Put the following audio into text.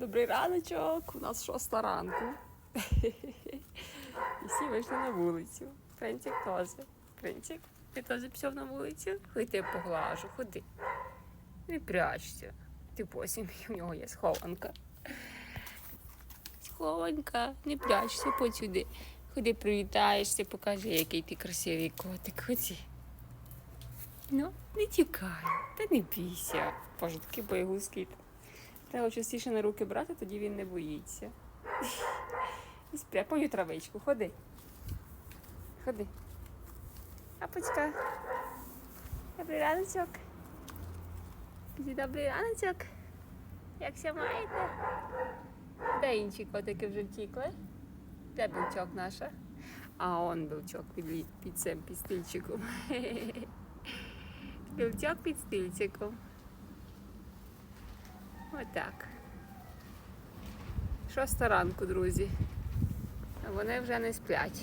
Добрий раночок. У нас шоста ранку. І всі вийшли на вулицю. Принцик теж. Принцик, ти теж пішов на вулицю? Ходи я поглажу, ходи. Не прячься. Ти посім, у нього є схованка. Схованка, не прячься, подь сюди. Ходи, привітаєшся, покажи, який ти красивий котик. Ході. Ну, не тікай, та не бійся. Боже, такий боягузький. Треба частіше на руки брати, тоді він не боїться. І спря, поню травичку, ходи. Ходи. Апочка. Добрий раночок. Добрий раночок. Як ся маєте? Де інші котики вже втікли? Де білчок наша? А он білчок під, під цим під стільчиком. Білчок під стільчиком. Отак. Шоста ранку, друзі. Вони вже не сплять.